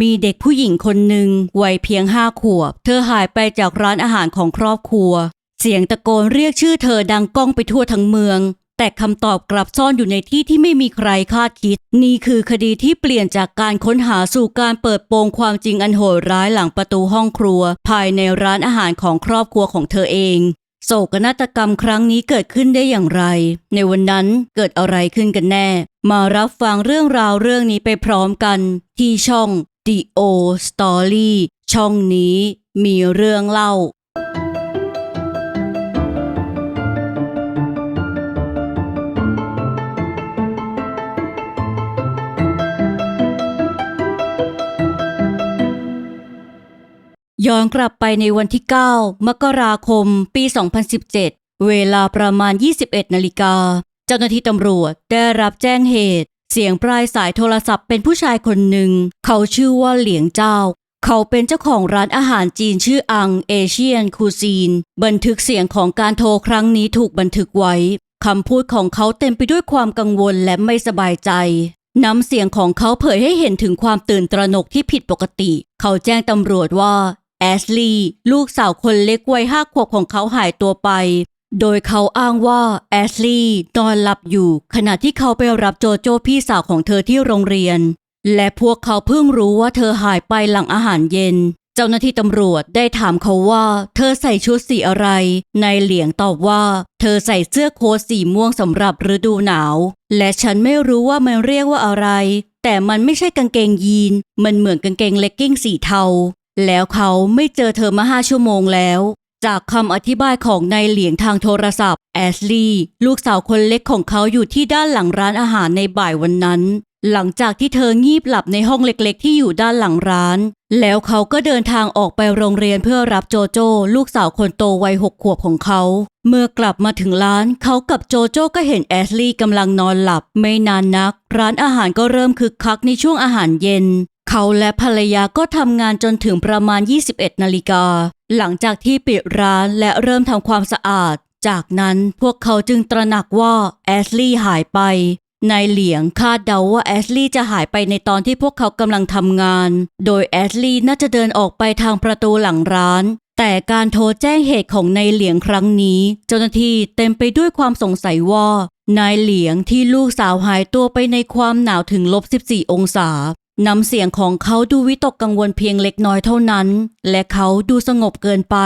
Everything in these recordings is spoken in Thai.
มีเด็กผู้หญิงคนหนึ่งวัยเพียงห้าขวบ เธอหายไปจากร้านอาหารของครอบครัว เสียงตะโกนเรียกชื่อเธอดังก้องไปทั่วทั้งเมือง แต่คำตอบกลับซ่อนอยู่ในที่ที่ไม่มีใครคาดคิด นี่คือคดีที่เปลี่ยนจากการค้นหาสู่การเปิดโปงความจริงอันโหดร้ายหลังประตูห้องครัว ภายในร้านอาหารของครอบครัวของเธอเองโศกนาฏกรรมครั้งนี้เกิดขึ้นได้อย่างไร ในวันนั้นเกิดอะไรขึ้นกันแน่ มารับฟังเรื่องราวเรื่องนี้ไปพร้อมกัน ที่ช่อง The O Story ช่องนี้มีเรื่องเล่า ย้อนกลับไปในวันที่ 9 มกราคม ปี 2017 เวลาประมาณ 21 นาฬิกา เจ้าหน้าที่ตำรวจได้รับแจ้งเหตุ เสียงปลายสายโทรศัพท์เป็นผู้ชายคนหนึ่ง เขาชื่อว่าเหลียงเจ้า เขาเป็นเจ้าของร้านอาหารจีนชื่ออังเอเชียนคูซีน บันทึกเสียงของการโทรครั้งนี้ถูกบันทึกไว้ คำพูดของเขาเต็มไปด้วยความกังวลและไม่สบายใจ น้ำเสียงของเขาเผยให้เห็นถึงความตื่นตระหนกที่ผิดปกติ เขาแจ้งตำรวจว่าแอชลีย์ลูกสาวคนเล็กวัยห้าขวบของเขาหายตัวไป โดยเขาอ้างว่าแอชลีย์นอนหลับอยู่ ขณะที่เขาไปรับโจโจ้พี่สาวของเธอที่โรงเรียน และพวกเขาเพิ่งรู้ว่าเธอหายไปหลังอาหารเย็น เจ้าหน้าที่ตำรวจได้ถามเขาว่า เธอใส่ชุดสีอะไร นายเหลียงตอบว่า เธอใส่เสื้อโค้ทสีม่วงสำหรับฤดูหนาว และฉันไม่รู้ว่ามันเรียกว่าอะไร แต่มันไม่ใช่กางเกงยีน มันเหมือนกางเกงเลกกิ้งสีเทา แล้วเขาไม่เจอเธอมาห้าชั่วโมงแล้ว จากคำอธิบายของนายเหลียงทางโทรศัพท์ แอชลีย์ลูกสาวคนเล็กของเขาอยู่ที่ด้านหลังร้านอาหารในบ่ายวันนั้น หลังจากที่เธองีบหลับในห้องเล็กๆ ที่อยู่ด้านหลังร้าน แล้วเขาก็เดินทางออกไปโรงเรียนเพื่อรับโจโจ้ ลูกสาวคนโตวัยหกขวบของเขา เมื่อกลับมาถึงร้านเขากับโจโจ้ก็เห็นแอชลีย์กำลังนอนหลับ ไม่นานนัก ร้านอาหารก็เริ่มคึกคักในช่วงอาหารเย็น เขาและภรรยาก็ทำงานจนถึงประมาณ 21 นาฬิกา หลังจากที่ปิดร้านและเริ่มทำความสะอาด จากนั้นพวกเขาจึงตระหนักว่าแอชลีย์หายไป นายเหลียงคาดเดาว่าแอชลีย์จะหายไปในตอนที่พวกเขากำลังทำงาน โดยแอชลีย์น่าจะเดินออกไปทางประตูหลังร้าน แต่การโทรแจ้งเหตุของนายเหลียงครั้งนี้ เจ้าหน้าที่เต็มไปด้วยความสงสัยว่านายเหลียงที่ลูกสาวหายตัวไปในความหนาวถึงลบ 14 องศา น้ำเสียงของเขาดูวิตกกังวลเพียงเล็กน้อยเท่านั้น และเขาดูสงบเกินไป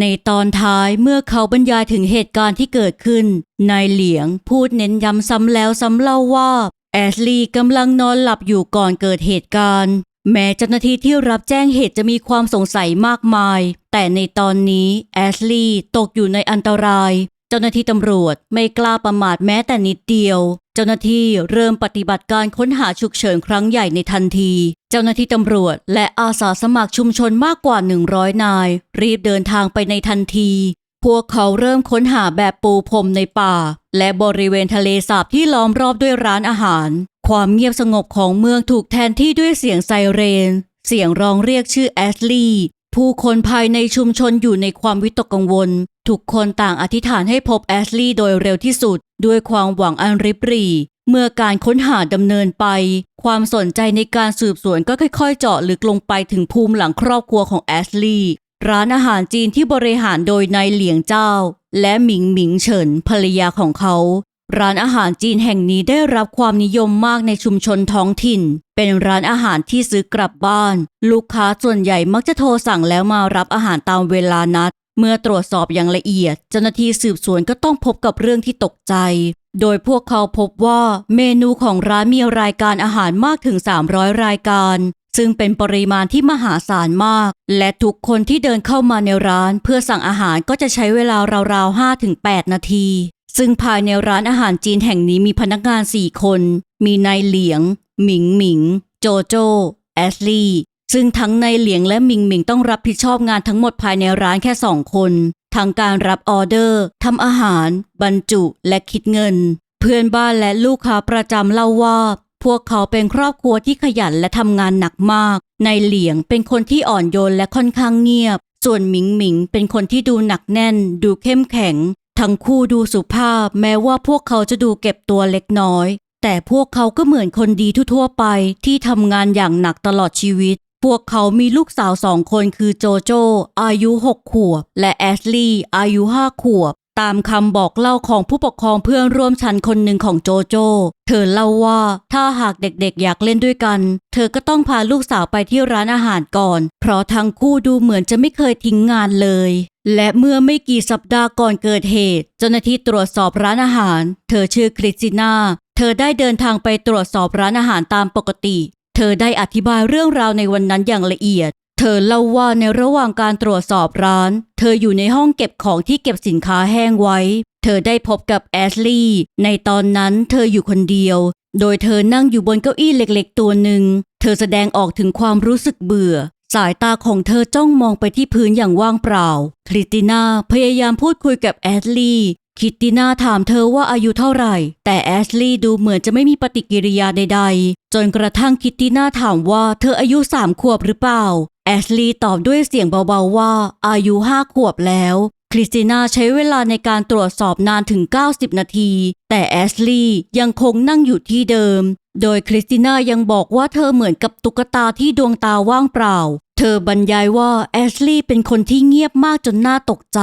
ในตอนท้ายเมื่อเขาบรรยายถึงเหตุการณ์ที่เกิดขึ้น นายเหลียงพูดเน้นย้ำซ้ำแล้วซ้ำเล่าว่า แอชลีย์กำลังนอนหลับอยู่ก่อนเกิดเหตุการณ์ แม้เจ้าหน้าที่ที่รับแจ้งเหตุจะมีความสงสัยมากมาย แต่ในตอนนี้แอชลีย์ตกอยู่ในอันตราย เจ้าหน้าที่ตำรวจไม่กล้าประมาทแม้แต่นิดเดียว เจ้าหน้าที่เริ่มปฏิบัติการค้นหาฉุกเฉินครั้งใหญ่ในทันที เจ้าหน้าที่ตำรวจและอาสาสมัครชุมชนมากกว่า 100 นาย รีบเดินทางไปในทันที พวกเขาเริ่มค้นหาแบบปูพรมในป่า และบริเวณทะเลสาบที่ล้อมรอบด้วยร้านอาหาร ความเงียบสงบของเมืองถูกแทนที่ด้วยเสียงไซเรน เสียงร้องเรียกชื่อแอชลีย์ ผู้คนภายในชุมชนอยู่ในความวิตกกังวล ทุกคนต่างอธิษฐานให้พบแอชลีย์โดยเร็วที่สุด ด้วยความหวังอันริบหรี่ เมื่อการค้นหาดำเนินไป ความสนใจในการสืบสวนก็ค่อยๆ เจาะลึกลงไปถึงภูมิหลังครอบครัวของแอชลีย์ร้านอาหารจีนที่บริหารโดยนายเหลียงเจ้า และหมิงหมิงเฉินภรรยาของเขา ร้านอาหารจีนแห่งนี้ได้รับความนิยมมากในชุมชนท้องถิ่น เป็นร้านอาหารที่ซื้อกลับบ้าน ลูกค้าส่วนใหญ่มักจะโทรสั่งแล้วมารับอาหารตามเวลานัด เมื่อตรวจสอบอย่างละเอียด เจ้าหน้าที่สืบสวนก็ต้องพบกับเรื่องที่ตกใจ โดยพวกเขาพบว่าเมนูของร้านมีรายการอาหารมากถึง 300 รายการ ซึ่งเป็นปริมาณที่มหาศาลมาก และทุกคนที่เดินเข้ามาในร้าน เพื่อสั่งอาหารก็จะใช้เวลาราวๆ5-8 นาที ซึ่งภายในร้านอาหารจีนแห่งนี้มีพนักงาน4คน มีนายเหลียง หมิงหมิง โจโจ แอชลีย์ซึ่งทั้งนายเหลียงและหมิงหมิงต้องรับผิดชอบงานทั้งหมดภายในร้านแค่สองคนทั้งการรับออเดอร์ทำอาหาร บรรจุและคิดเงิน เพื่อนบ้านและลูกค้าประจำเล่าว่า พวกเขาเป็นครอบครัวที่ขยันและทำงานหนักมากนายเหลียงเป็นคนที่อ่อนโยนและค่อนข้างเงียบ ส่วนหมิงหมิงเป็นคนที่ดูหนักแน่น ดูเข้มแข็ง ทั้งคู่ดูสุภาพแม้ว่าพวกเขาจะดูเก็บตัวเล็กน้อย แต่พวกเขาก็เหมือนคนดีทั่วๆไปที่ทำงานอย่างหนักตลอดชีวิต พวกเขามีลูกสาวสองคนคือโจโจ อายุ 6 ขวบ และแอชลีย์อายุ 5 ขวบ ตามคำบอกเล่าของผู้ปกครองเพื่อนร่วมชั้นคนหนึ่งของโจโจ เธอเล่าว่าถ้าหากเด็กๆอยากเล่นด้วยกัน เธอก็ต้องพาลูกสาวไปที่ร้านอาหารก่อน เพราะทั้งคู่ดูเหมือนจะไม่เคยทิ้งงานเลย และเมื่อไม่กี่สัปดาห์ก่อนเกิดเหตุ เจ้าหน้าที่ตรวจสอบร้านอาหาร เธอชื่อคริสติน่า เธอได้เดินทางไปตรวจสอบร้านอาหารตามปกติ เธอได้อธิบายเรื่องราวในวันนั้นอย่างละเอียด ธอเล่าว่าในระหว่างการตรวจสอบร้าน เธออยู่ในห้องเก็บของที่เก็บสินค้าแห้งไว้ เธอได้พบกับแอชลีย์ในตอนนั้นเธออยู่คนเดียว โดยเธอนั่งอยู่บนเก้าอี้เล็กๆ ตัวหนึ่ง เธอแสดงออกถึงความรู้สึกเบื่อ สายตาของเธอจ้องมองไปที่พื้นอย่างว่างเปล่า คริสติน่าพยายามพูดคุยกับแอชลีย์ คิตติน่าถามเธอว่าอายุเท่าไหร่ แต่แอชลีย์ดูเหมือนจะไม่มีปฏิกิริยาใดๆ จนกระทั่งคิตติน่าถามว่าเธออายุสามขวบหรือเปล่า แอชลีย์ตอบด้วยเสียงเบาๆว่า อายุห้าขวบแล้ว คริสติน่าใช้เวลาในการตรวจสอบนานถึง 90 นาที แต่แอชลีย์ยังคงนั่งอยู่ที่เดิม โดยคริสติน่ายังบอกว่าเธอเหมือนกับตุ๊กตาที่ดวงตาว่างเปล่า เธอบรรยายว่าแอชลีย์เป็นคนที่เงียบมากจนน่าตกใจ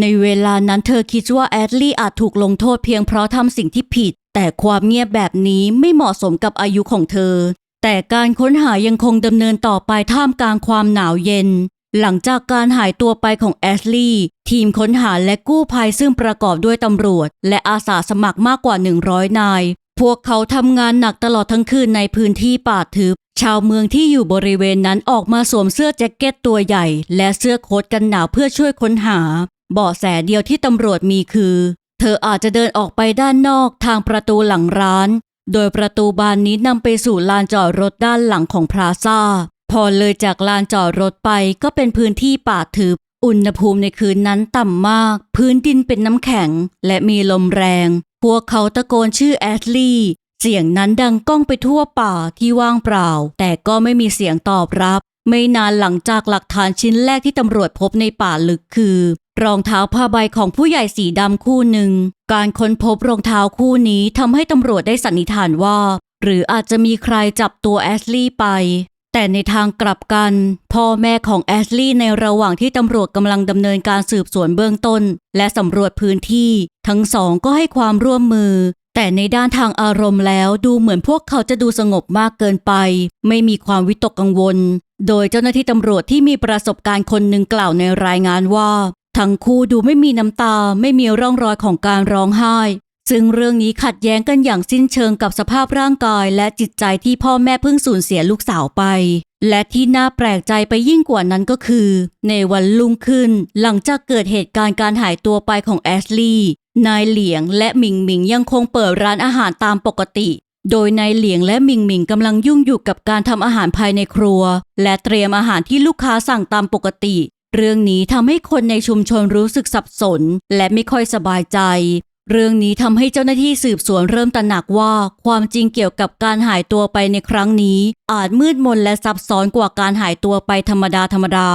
ในเวลานั้นเธอคิดว่าแอชลีย์อาจถูกลงโทษเพียงเพราะทำสิ่งที่ผิด แต่ความเงียบแบบนี้ไม่เหมาะสมกับอายุของเธอแต่การค้นหายังคงดำเนินต่อไปท่ามกลางความหนาวเย็น หลังจากการหายตัวไปของแอชลีย์ทีมค้นหาและกู้ภัยซึ่งประกอบด้วยตำรวจ และอาสาสมัครมากกว่า 100 นาย พวกเขาทำงานหนักตลอดทั้งคืนในพื้นที่ป่าทึบ ชาวเมืองที่อยู่บริเวณนั้นออกมาสวมเสื้อแจ็คเก็ตตัวใหญ่ และเสื้อโค้ทกันหนาวเพื่อช่วยค้นหา เบาะแสเดียวที่ตำรวจมีคือ เธออาจจะเดินออกไปด้านนอกทางประตูหลังร้าน โดยประตูบานนี้นำไปสู่ลานจอดรถด้านหลังของพลาซ่า พอเลยจากลานจอดรถไปก็เป็นพื้นที่ป่าทึบ อุณหภูมิในคืนนั้นต่ำมาก พื้นดินเป็นน้ำแข็ง และมีลมแรง พวกเขาตะโกนชื่อแอชลีย์เสียงนั้นดังก้องไปทั่วป่าที่ว่างเปล่า แต่ก็ไม่มีเสียงตอบรับ ไม่นานหลังจากหลักฐานชิ้นแรกที่ตำรวจพบในป่าลึกคือ รองเท้าผ้าใบของผู้ใหญ่สีดำคู่หนึ่ง การค้นพบรองเท้าคู่นี้ทำให้ตำรวจได้สันนิษฐานว่า หรืออาจจะมีใครจับตัวแอชลีย์ไป แต่ในทางกลับกัน พ่อแม่ของแอชลีย์ในระหว่างที่ตำรวจกำลังดำเนินการสืบสวนเบื้องต้น และสำรวจพื้นที่ ทั้งสองก็ให้ความร่วมมือ แต่ในด้านทางอารมณ์แล้วดูเหมือนพวกเขาจะดูสงบมากเกินไป ไม่มีความวิตกกังวล โดยเจ้าหน้าที่ตำรวจที่มีประสบการณ์คนหนึ่งกล่าวในรายงานว่า ทั้งคู่ดูไม่มีน้ำตาไม่มีร่องรอยของการร้องไห้ ซึ่งเรื่องนี้ขัดแย้งกันอย่างสิ้นเชิงกับสภาพร่างกายและจิตใจที่พ่อแม่เพิ่งสูญเสียลูกสาวไป และที่น่าแปลกใจไปยิ่งกว่านั้นก็คือ ในวันรุ่งขึ้น หลังจากเกิดเหตุการณ์การหายตัวไปของแอชลีย์นายเหลียงและหมิงหมิงยังคงเปิดร้านอาหารตามปกติ โดยนายเหลียงและหมิงหมิงกำลังยุ่งอยู่กับการทำอาหารภายในครัว และเตรียมอาหารที่ลูกค้าสั่งตามปกติ เรื่องนี้ทำให้คนในชุมชนรู้สึกสับสน และไม่ค่อยสบายใจ เรื่องนี้ทำให้เจ้าหน้าที่สืบสวนเริ่มตระหนักว่า ความจริงเกี่ยวกับการหายตัวไปในครั้งนี้ อาจมืดมนและซับซ้อนกว่าการหายตัวไปธรรมดาธรรมดา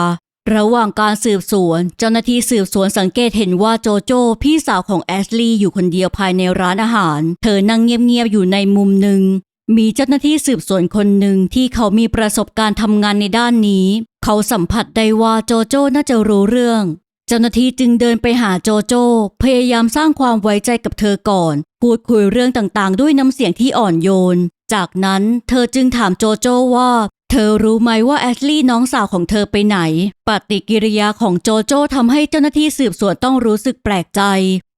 ระหว่างการสืบสวน เจ้าหน้าที่สืบสวนสังเกตเห็นว่าโจโจ้ พี่สาวของแอชลีย์อยู่คนเดียวภายในร้านอาหาร เธอนั่งเงียบๆอยู่ในมุมหนึ่งมีเจ้าหน้าที่สืบสวนคนหนึ่งที่เขามีประสบการณ์ทำงานในด้านนี้ เขาสัมผัสได้ว่าโจโจ้น่าจะรู้เรื่อง เจ้าหน้าที่จึงเดินไปหาโจโจ้ พยายามสร้างความไว้ใจกับเธอก่อน พูดคุยเรื่องต่างๆ ด้วยน้ำเสียงที่อ่อนโยน จากนั้นเธอจึงถามโจโจ้ว่า เธอรู้ไหมว่าแอชลีย์น้องสาวของเธอไปไหน ปฏิกิริยาของโจโจ้ทำให้เจ้าหน้าที่สืบสวนต้องรู้สึกแปลกใจ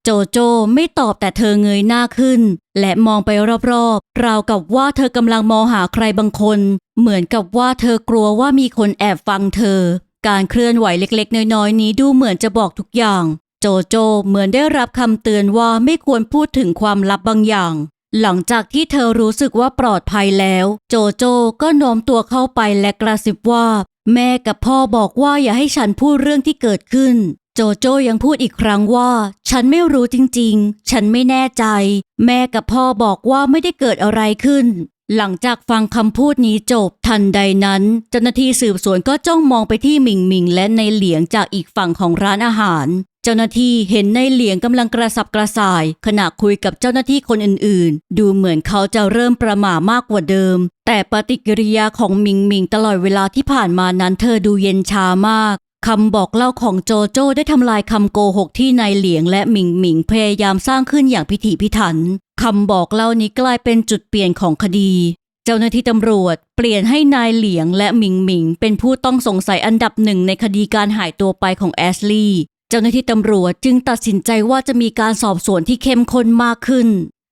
โจโจ้ไม่ตอบแต่เธอเงยหน้าขึ้น และมองไปรอบๆ ราวกับว่าเธอกำลังมองหาใครบางคน เหมือนกับว่าเธอกลัวว่ามีคนแอบฟังเธอ การเคลื่อนไหวเล็กๆ น้อยๆ นี้ดูเหมือนจะบอกทุกอย่าง โจโจเหมือนได้รับคำเตือนว่าไม่ควรพูดถึงความลับบางอย่าง หลังจากที่เธอรู้สึกว่าปลอดภัยแล้ว โจโจก็โน้มตัวเข้าไปและกระซิบว่า แม่กับพ่อบอกว่าอย่าให้ฉันพูดเรื่องที่เกิดขึ้น โจโจยังพูดอีกครั้งว่า ฉันไม่รู้จริงๆ ฉันไม่แน่ใจ แม่กับพ่อบอกว่าไม่ได้เกิดอะไรขึ้น หลังจากฟังคำพูดนี้จบทันใดนั้นเจ้าหน้าที่สืบสวนก็จ้องมองไปที่หมิงหมิงและในเหลียงจากอีกฝั่งของร้านอาหาร เจ้าหน้าที่เห็นในเหลียงกำลังกระสับกระส่าย ขณะคุยกับเจ้าหน้าที่คนอื่นๆ ดูเหมือนเขาจะเริ่มประหม่ามากกว่าเดิม แต่ปฏิกิริยาของมิงมิงตลอดเวลาที่ผ่านมานั้นเธอดูเย็นชามาก คำบอกเล่าของโจโจ้ได้ทำลายคำโกหกที่นายเหลียงและหมิงหมิงพยายามสร้างขึ้นอย่างพิถีพิถันคำบอกเล่านี้กลายเป็นจุดเปลี่ยนของคดี เจ้าหน้าที่ตำรวจเปลี่ยนให้นายเหลียงและหมิงหมิงเป็นผู้ต้องสงสัยอันดับหนึ่งในคดีการหายตัวไปของแอชลีย์เจ้าหน้าที่ตำรวจจึงตัดสินใจว่าจะมีการสอบสวนที่เข้มข้นมากขึ้น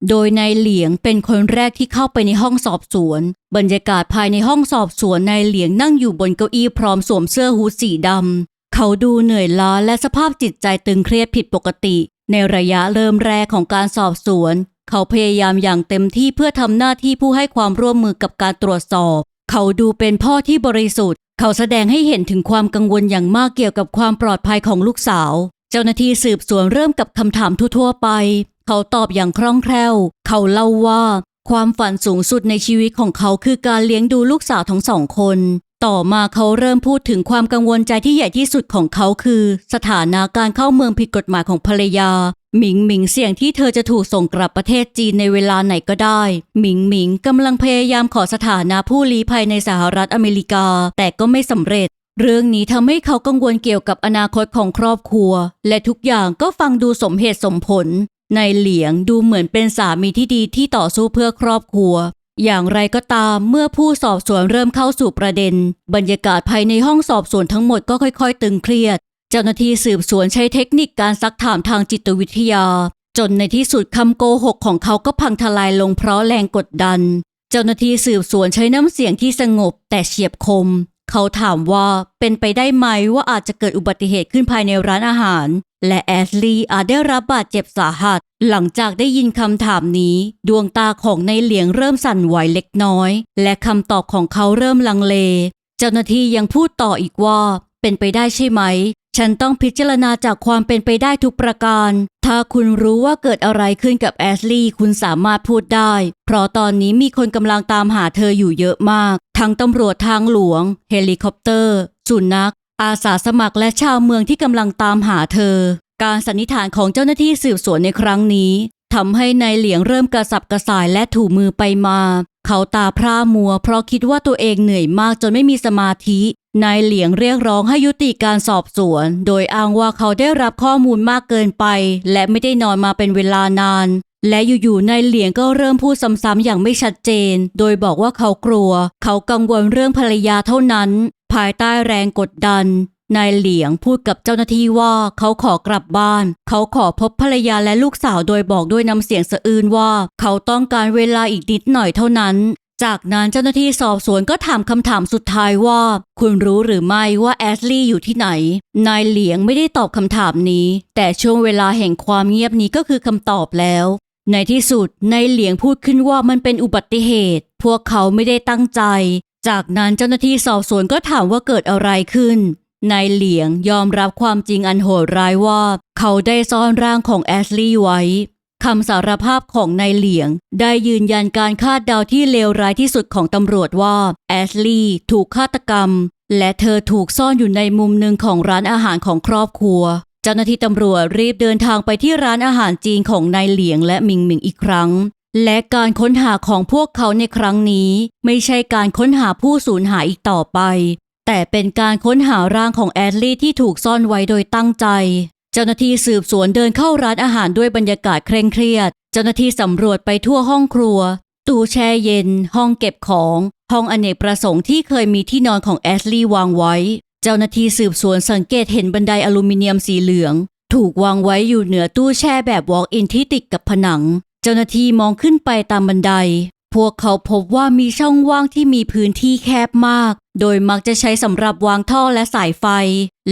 โดยนายเหลียงเป็นคนแรกที่เข้าไปในห้องสอบสวน บรรยากาศภายในห้องสอบสวนนายเหลียงนั่งอยู่บนเก้าอี้พร้อมสวมเสื้อฮูดสีดำเขาดูเหนื่อยล้าและสภาพจิตใจตึงเครียดผิดปกติ ในระยะเริ่มแรกของการสอบสวน เขาพยายามอย่างเต็มที่เพื่อทำหน้าที่ผู้ให้ความร่วมมือกับการตรวจสอบ เขาดูเป็นพ่อที่บริสุทธิ์ เขาแสดงให้เห็นถึงความกังวลอย่างมากเกี่ยวกับความปลอดภัยของลูกสาว เจ้าหน้าที่สืบสวนเริ่มกับคำถามทั่วๆไป เขาตอบอย่างคล่องแคล่ว เขาเล่าว่า ความฝันสูงสุดในชีวิตของเขาคือการเลี้ยงดูลูกสาวทั้งสองคน ต่อมาเขาเริ่มพูดถึงความกังวลใจที่ใหญ่ที่สุดของเขาคือ สถานะการเข้าเมืองผิดกฎหมายของภรรยาหมิงหมิงเสี่ยงที่เธอจะถูกส่งกลับประเทศจีนในเวลาไหนก็ได้ หมิงหมิงกำลังพยายามขอสถานะผู้ลี้ภัยในสหรัฐอเมริกา แต่ก็ไม่สำเร็จ เรื่องนี้ทำให้เขากังวลเกี่ยวกับอนาคตของครอบครัว และทุกอย่างก็ฟังดูสมเหตุสมผล นายเหลียงดูเหมือนเป็นสามีที่ดีที่ต่อสู้เพื่อครอบครัว อย่างไรก็ตามเมื่อผู้สอบสวนเริ่มเข้าสู่ประเด็น บรรยากาศภายในห้องสอบสวนทั้งหมดก็ค่อย ๆ ตึงเครียด เจ้าหน้าที่สืบสวนใช้เทคนิคการซักถามทางจิตวิทยา จนในที่สุดคำโกหกของเขาก็พังทลายลงเพราะแรงกดดัน เจ้าหน้าที่สืบสวนใช้น้ำเสียงที่สงบแต่เฉียบคม เขาถามว่าเป็นไปได้ไหมว่าอาจจะเกิดอุบัติเหตุขึ้นภายในร้านอาหาร และแอสลีย์อาจได้รับบาดเจ็บสาหัส หลังจากได้ยินคำถามนี้ ดวงตาของในเหลียงเริ่มสั่นไหวเล็กน้อย และคำตอบของเขาเริ่มลังเล เจ้าหน้าที่ยังพูดต่ออีกว่า เป็นไปได้ใช่ไหม ฉันต้องพิจารณาจากความเป็นไปได้ทุกประการ ถ้าคุณรู้ว่าเกิดอะไรขึ้นกับแอชลีย์คุณสามารถพูดได้ เพราะตอนนี้มีคนกำลังตามหาเธออยู่เยอะมาก ทั้งตำรวจทางหลวง เฮลิคอปเตอร์ สุนัข อาสาสมัครและชาวเมืองที่กำลังตามหาเธอ การสันนิษฐานของเจ้าหน้าที่สืบสวนในครั้งนี้ทำให้นายเหลียงเริ่มกระสับกระส่ายและถูมือไปมา เขาตาพร่ามัว เพราะคิดว่าตัวเองเหนื่อยมากจนไม่มีสมาธิ นายเหลียงเรียกร้องให้ยุติการสอบสวน โดยอ้างว่าเขาได้รับข้อมูลมากเกินไป และไม่ได้นอนมาเป็นเวลานาน และอยู่ๆนายเหลียงก็เริ่มพูดซ้ำๆอย่างไม่ชัดเจน โดยบอกว่าเขากลัว เขากังวลเรื่องภรรยาเท่านั้น ภายใต้แรงกดดัน นายเหลียงพูดกับเจ้าหน้าที่ว่าเขาขอกลับบ้าน เขาขอพบภรรยาและลูกสาวโดยบอกด้วยน้ำเสียงสะอื้นว่า เขาต้องการเวลาอีกนิดหน่อยเท่านั้น จากนั้นเจ้าหน้าที่สอบสวนก็ถามคำถามสุดท้ายว่า คุณรู้หรือไม่ว่าแอชลีย์อยู่ที่ไหน นายเหลียงไม่ได้ตอบคำถามนี้ แต่ช่วงเวลาแห่งความเงียบนี้ก็คือคำตอบแล้ว ในที่สุดนายเหลียงพูดขึ้นว่ามันเป็นอุบัติเหตุ พวกเขาไม่ได้ตั้งใจ จากนั้นเจ้าหน้าที่สอบสวนก็ถามว่าเกิดอะไรขึ้นนายเหลียงยอมรับความจริงอันโหดร้ายว่า เขาได้ซ่อนร่างของแอชลีย์ไว้ คำสารภาพของนายเหลียง ได้ยืนยันการคาดเดาที่เลวร้ายที่สุดของตำรวจว่า แอชลีย์ถูกฆาตกรรม และเธอถูกซ่อนอยู่ในมุมหนึ่งของร้านอาหารของครอบครัว เจ้าหน้าที่ตำรวจรีบเดินทางไปที่ร้านอาหารจีนของนายเหลียงและมิงมิงอีกครั้ง และการค้นหาของพวกเขาในครั้งนี้ ไม่ใช่การค้นหาผู้สูญหายอีกต่อไป แต่เป็นการค้นหาร่างของแอดลี่ที่ถูกซ่อนไว้โดยตั้งใจ เจ้าหน้าที่สืบสวนเดินเข้าร้านอาหารด้วยบรรยากาศเคร่งเครียด เจ้าหน้าที่สำรวจไปทั่วห้องครัว ตู้แช่เย็น ห้องเก็บของ ห้องอเนกประสงค์ที่เคยมีที่นอนของแอชลีย์วางไว้ เจ้าหน้าที่สืบสวนสังเกตเห็นบันไดอลูมิเนียมสีเหลือง ถูกวางไว้อยู่เหนือตู้แช่แบบ walk-in ที่ติดกับผนัง เจ้าหน้าที่มองขึ้นไปตามบันได พวกเขาพบว่ามีช่องว่างที่มีพื้นที่แคบมาก โดยมักจะใช้สำหรับวางท่อและสายไฟ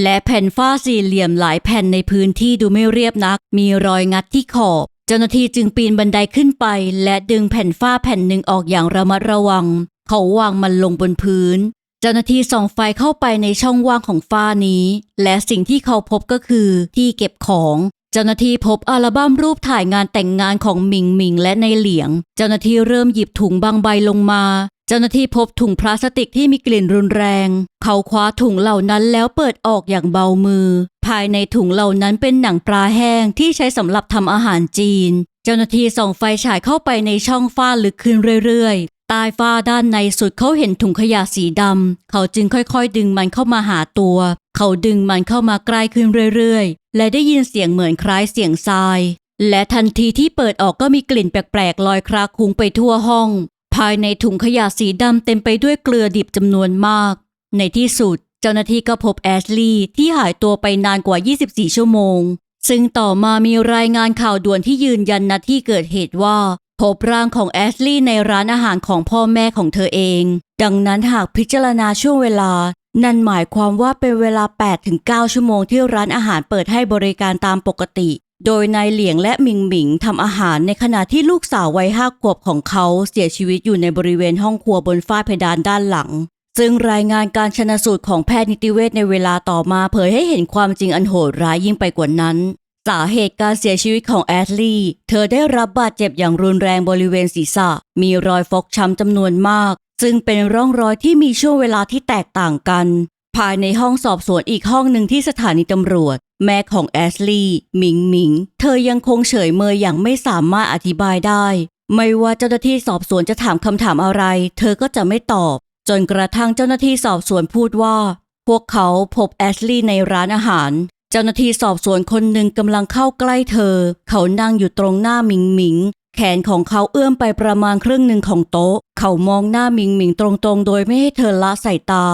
และแผ่นฝ้าสี่เหลี่ยมหลายแผ่นในพื้นที่ดูไม่เรียบนัก มีรอยงัดที่ขอบ เจ้าหน้าที่จึงปีนบันไดขึ้นไป และดึงแผ่นฝ้าแผ่นหนึ่งออกอย่างระมัดระวัง เขาวางมันลงบนพื้น เจ้าหน้าที่ส่องไฟเข้าไปในช่องว่างของฝ้านี้ และสิ่งที่เขาพบก็คือที่เก็บของ เจ้าหน้าที่พบอัลบั้มรูปถ่ายงานแต่งงานของหมิงหมิงและในเหลียง เจ้าหน้าที่เริ่มหยิบถุงบางใบลงมา เจ้าหน้าที่พบถุงพลาสติกที่มีกลิ่นรุนแรง เขาคว้าถุงเหล่านั้นแล้วเปิดออกอย่างเบามือ ภายในถุงเหล่านั้นเป็นหนังปลาแห้งที่ใช้สำหรับทำอาหารจีน เจ้าหน้าที่ส่องไฟฉายเข้าไปในช่องฝ้าลึกขึ้นเรื่อยๆใต้ฝ้าด้านในสุดเขาเห็นถุงขยะสีดำเขาจึงค่อยๆ ดึงมันเข้ามาหาตัว เขาดึงมันเข้ามาใกล้ขึ้นเรื่อยๆ และได้ยินเสียงเหมือนคล้ายเสียงทราย และทันทีที่เปิดออกก็มีกลิ่นแปลกๆลอยคลาคุ้งไปทั่วห้อง ภายในถุงขยะสีดำเต็มไปด้วยเกลือดิบจำนวนมาก ในที่สุด เจ้าหน้าที่ก็พบแอชลีย์ที่หายตัวไปนานกว่า 24 ชั่วโมง ซึ่งต่อมามีรายงานข่าวด่วนที่ยืนยันณที่เกิดเหตุว่าพบร่างของแอชลีย์ในร้านอาหารของพ่อแม่ของเธอเอง ดังนั้นหากพิจารณาช่วงเวลา นั่นหมายความว่าเป็นเวลา 8-9 ชั่วโมงที่ร้านอาหารเปิดให้บริการตามปกติ โดยนายเหลียงและมิงหมิงทำอาหารในขณะที่ลูกสาววัยห้าขวบของเขาเสียชีวิตอยู่ในบริเวณห้องครัวบนฝ้าเพดานด้านหลัง ซึ่งรายงานการชนะสูตรของแพทย์นิติเวชในเวลาต่อมาเผยให้เห็นความจริงอันโหดร้ายยิ่งไปกว่านั้นสาเหตุการเสียชีวิตของแอดลีย์เธอได้รับบาดเจ็บอย่างรุนแรงบริเวณศีรษะ มีรอยฟกช้ำจำนวนมาก ซึ่งเป็นร่องรอยที่มีช่วงเวลาที่แตกต่างกัน ภายในห้องสอบสวนอีกห้องหนึ่งที่สถานีตำรวจ แม่ของแอชลีย์มิงมิง เธอยังคงเฉยเมยอย่างไม่สามารถอธิบายได้ ไม่ว่าเจ้าหน้าที่สอบสวนจะถามคำถามอะไร เธอก็จะไม่ตอบ จนกระทั่งเจ้าหน้าที่สอบสวนพูดว่า พวกเขาพบแอชลีย์ในร้านอาหาร เจ้าหน้าที่สอบสวนคนหนึ่งกำลังเข้าใกล้เธอ เขานั่งอยู่ตรงหน้ามิงมิง แขนของเขาเอื้อมไปประมาณครึ่งหนึ่งของโต๊ะ เขามองหน้ามิงหมิงตรงๆ โดยไม่ให้เธอละสายตา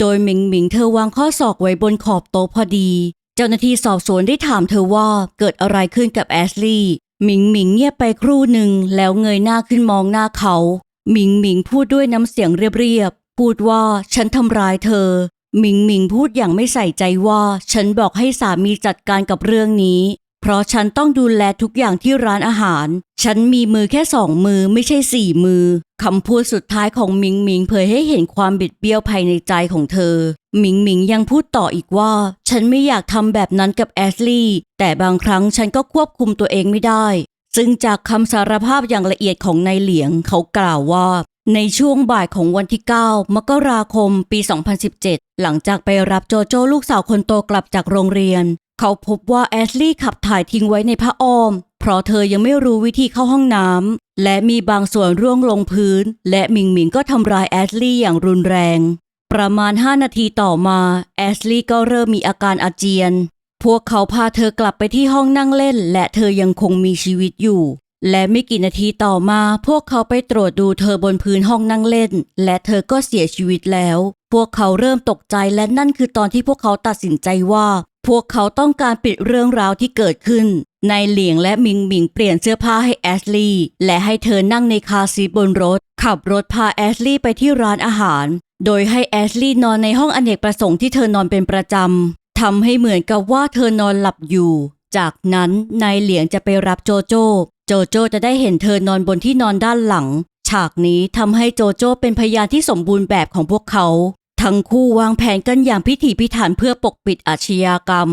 โดยหมิงหมิงเธอวางข้อศอกไว้บนขอบโต๊ะพอดี เจ้าหน้าที่สอบสวนได้ถามเธอว่าเกิดอะไรขึ้นกับแอชลีย์หมิงหมิงเงียบไปครู่หนึ่งแล้วเงยหน้าขึ้นมองหน้าเขาหมิงหมิงพูดด้วยน้ำเสียงเรียบๆพูดว่าฉันทำร้ายเธอหมิงหมิงพูดอย่างไม่ใส่ใจว่า ฉันบอกให้สามีจัดการกับเรื่องนี้ เพราะฉันต้องดูแลทุกอย่างที่ร้านอาหาร ฉันมีมือแค่สองมือไม่ใช่สี่มือ คำพูดสุดท้ายของมิงมิงเผยให้เห็นความบิดเบี้ยวภายในใจของเธอ มิงมิงยังพูดต่ออีกว่า ฉันไม่อยากทำแบบนั้นกับแอชลีย์แต่บางครั้งฉันก็ควบคุมตัวเองไม่ได้ ซึ่งจากคำสารภาพอย่างละเอียดของนายเหลียงเขากล่าวว่าในช่วงบ่ายของวันที่ 9 มกราคม ปี 2017 หลังจากไปรับโจโจ้ลูกสาวคนโตกลับจากโรงเรียน เขาพบว่าแอชลีย์ขับถ่ายทิ้งไว้ในผ้าอ้อม เพราะเธอยังไม่รู้วิธีเข้าห้องน้ำและมีบางส่วนร่วงลงพื้น และมิงมิงก็ทำร้ายแอชลีย์อย่างรุนแรง ประมาณ 5 นาทีต่อมาแอชลีย์ก็เริ่มมีอาการอาเจียน พวกเขาพาเธอกลับไปที่ห้องนั่งเล่น และเธอยังคงมีชีวิตอยู่และไม่กี่นาทีต่อมา พวกเขาไปตรวจดูเธอบนพื้นห้องนั่งเล่น และเธอก็เสียชีวิตแล้ว พวกเขาเริ่มตกใจและนั่นคือตอนที่พวกเขาตัดสินใจว่า พวกเขาต้องการปิดเรื่องราวที่เกิดขึ้น นายเหลียงและมิงมิงเปลี่ยนเสื้อผ้าให้แอชลีย์และให้เธอนั่งในคาซีบนรถ ขับรถพาแอชลีย์ไปที่ร้านอาหาร โดยให้แอชลีย์นอนในห้องอเนกประสงค์ที่เธอนอนเป็นประจำทำให้เหมือนกับว่าเธอนอนหลับอยู่ จากนั้นนายเหลียงจะไปรับโจโจ้โจโจ้จะได้เห็นเธอนอนบนที่นอนด้านหลัง ฉากนี้ทำให้โจโจ้เป็นพยานที่สมบูรณ์แบบของพวกเขา ทั้งคู่วางแผนกันอย่างพิถีพิถันเพื่อปกปิดอาชญากรรม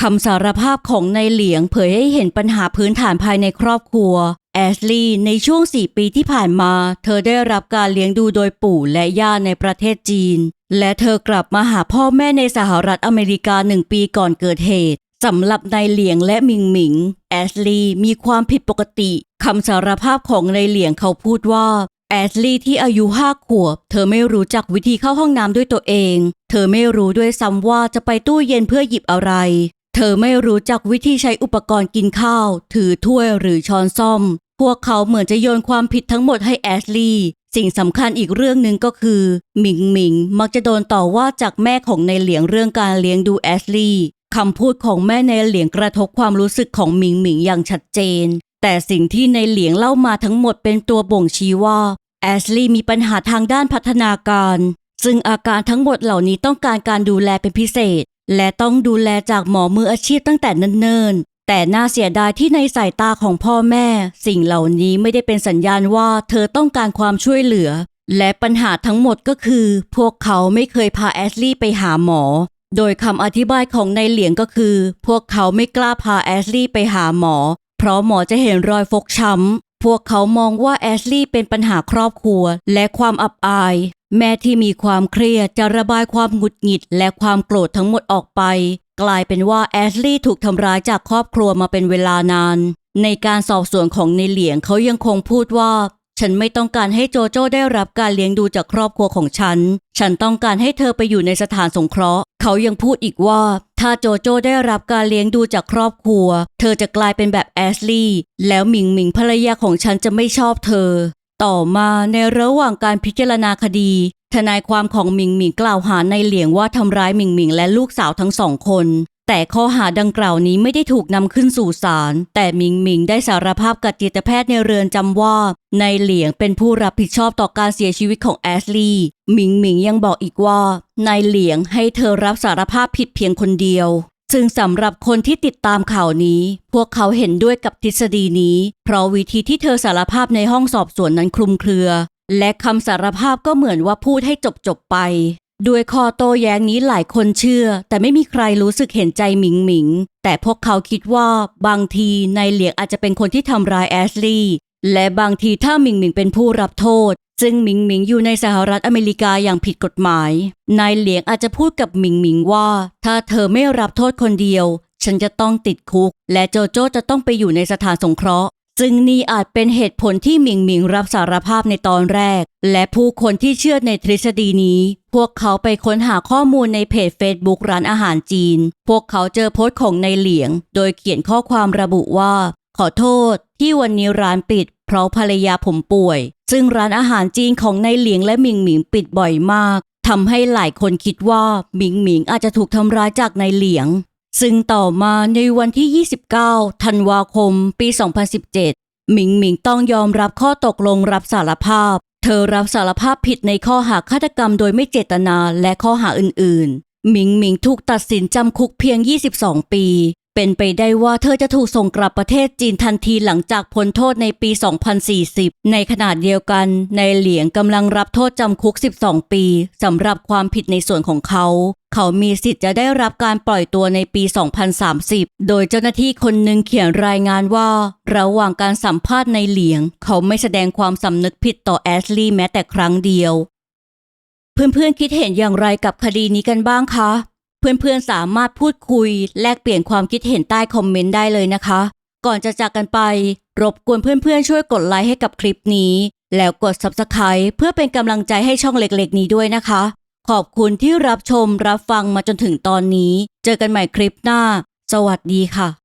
คำสารภาพของนายเหลียงเผยให้เห็นปัญหาพื้นฐานภายในครอบครัว แอชลีย์ในช่วง 4 ปีที่ผ่านมา เธอได้รับการเลี้ยงดูโดยปู่และย่าในประเทศจีน และเธอกลับมาหาพ่อแม่ในสหรัฐอเมริกาหนึ่งปีก่อนเกิดเหตุสำหรับนายเหลียงและมิงหมิง แอชลีย์มีความผิดปกติคำสารภาพของนายเหลียงเขาพูดว่า แอชลีย์ที่อายุห้าขวบ เธอไม่รู้จักวิธีเข้าห้องน้ำด้วยตัวเอง เธอไม่รู้ด้วยซ้ำว่าจะไปตู้เย็นเพื่อหยิบอะไร เธอไม่รู้จักวิธีใช้อุปกรณ์กินข้าว ถือถ้วยหรือช้อนซ่อม พวกเขาเหมือนจะโยนความผิดทั้งหมดให้แอชลีย์สิ่งสำคัญอีกเรื่องหนึ่งก็คือหมิงหมิงมักจะโดนต่อว่าจากแม่ของในเหลียงเรื่องการเลี้ยงดูแอชลีย์คำพูดของแม่ในเหลียงกระทบความรู้สึกของหมิงหมิงอย่างชัดเจน แต่สิ่งที่ในเหลียงเล่ามาทั้งหมดเป็นตัวบ่งชี้ว่า แอชลีย์มีปัญหาทางด้านพัฒนาการ ซึ่งอาการทั้งหมดเหล่านี้ต้องการการดูแลเป็นพิเศษ และต้องดูแลจากหมอมืออาชีพตั้งแต่เนิ่นๆ แต่น่าเสียดายที่ในสายตาของพ่อแม่ สิ่งเหล่านี้ไม่ได้เป็นสัญญาณว่าเธอต้องการความช่วยเหลือ และปัญหาทั้งหมดก็คือ พวกเขาไม่เคยพาแอชลีย์ไปหาหมอ โดยคำอธิบายของนายเหลียงก็คือ พวกเขาไม่กล้าพาแอชลีย์ไปหาหมอ เพราะหมอจะเห็นรอยฟกช้ำ พวกเขามองว่าแอชลี่เป็นปัญหาครอบครัวและความอับอาย แม่ที่มีความเครียดจะระบายความหงุดหงิดและความโกรธทั้งหมดออกไป กลายเป็นว่าแอชลี่ถูกทำร้ายจากครอบครัวมาเป็นเวลานาน ในการสอบสวนของในเหลียงเขายังคงพูดว่า ฉันไม่ต้องการให้โจโจ้ได้รับการเลี้ยงดูจากครอบครัวของฉัน ฉันต้องการให้เธอไปอยู่ในสถานสงเคราะห์ เขายังพูดอีกว่า ถ้าโจโจ้ได้รับการเลี้ยงดูจากครอบครัว เธอจะกลายเป็นแบบแอชลีย์แล้วหมิงหมิงภรรยาของฉันจะไม่ชอบเธอ ต่อมาในระหว่างการพิจารณาคดีทนายความของหมิงหมิงกล่าวหาในเหลียงว่าทำร้ายหมิงหมิงและลูกสาวทั้งสองคน แต่ข้อหาดังกล่าวนี้ไม่ได้ถูกนำขึ้นสู่ศาล แต่หมิงหมิงได้สารภาพกับจิตแพทย์ในเรือนจำว่าในเหลียงเป็นผู้รับผิดชอบต่อการเสียชีวิตของแอชลีย์หมิงหมิงยังบอกอีกว่า นายเหลียงให้เธอรับสารภาพผิดเพียงคนเดียว ซึ่งสำหรับคนที่ติดตามข่าวนี้ พวกเขาเห็นด้วยกับทฤษฎีนี้ เพราะวิธีที่เธอสารภาพในห้องสอบสวนนั้นคลุมเครือ และคำสารภาพก็เหมือนว่าพูดให้จบจบไป ด้วยข้อโต้แย้งนี้หลายคนเชื่อ แต่ไม่มีใครรู้สึกเห็นใจหมิงหมิง แต่พวกเขาคิดว่าบางทีนายเหลียงอาจจะเป็นคนที่ทำร้ายแอชลีย์และบางทีถ้าหมิงหมิงเป็นผู้รับโทษ ซึ่งหมิงหมิงอยู่ในสหรัฐอเมริกาอย่างผิดกฎหมาย นายเหลียงอาจจะพูดกับหมิงหมิงว่า ถ้าเธอไม่รับโทษคนเดียว ฉันจะต้องติดคุก และโจโจ้จะต้องไปอยู่ในสถานสงเคราะห์ ซึ่งนี่อาจเป็นเหตุผลที่หมิงหมิงรับสารภาพในตอนแรก และผู้คนที่เชื่อในทฤษฎีนี้ พวกเขาไปค้นหาข้อมูลในเพจ Facebook ร้านอาหารจีน พวกเขาเจอโพสต์ของนายเหลียง โดยเขียนข้อความระบุว่า ขอโทษ ที่วันนี้ร้านปิด เพราะภรรยาผมป่วย ซึ่งร้านอาหารจีนของนายเหลียงและหมิงหมิงปิดบ่อยมากทำให้หลายคนคิดว่าหมิงหมิงอาจจะถูกทำร้ายจากนายเหลียง ซึ่งต่อมาในวันที่ 29 ธันวาคม ปี 2017 หมิงหมิงต้องยอมรับข้อตกลงรับสารภาพ เธอรับสารภาพผิดในข้อหาฆาตกรรมโดยไม่เจตนาและข้อหาอื่นๆ หมิงหมิงถูกตัดสินจำคุกเพียง 22 ปี เป็นไปได้ว่าเธอจะถูกส่งกลับประเทศจีนทันทีหลังจากพ้นโทษในปี 2040 ในขณะเดียวกันนายเหลียงกำลังรับโทษจำคุก 12 ปีสำหรับความผิดในส่วนของเขา เขามีสิทธิ์จะได้รับการปล่อยตัวในปี 2030 โดยเจ้าหน้าที่คนหนึ่งเขียนรายงานว่า ระหว่างการสัมภาษณ์ในเหลียง เขาไม่แสดงความสำนึกผิดต่อแอชลีย์แม้แต่ครั้งเดียว เพื่อนๆคิดเห็นอย่างไรกับคดีนี้กันบ้างคะ เพื่อนๆสามารถพูดคุย แลกเปลี่ยนความคิดเห็นใต้คอมเมนต์ได้เลยนะคะ ก่อนจะจากกันไป รบกวนเพื่อนๆช่วยกดไลค์ให้กับคลิปนี้ แล้วกด Subscribe เพื่อเป็นกำลังใจให้ช่องเล็กๆ นี้ด้วยนะคะ ขอบคุณที่รับชมรับฟังมาจนถึงตอนนี้ เจอกันใหม่คลิปหน้า สวัสดีค่ะ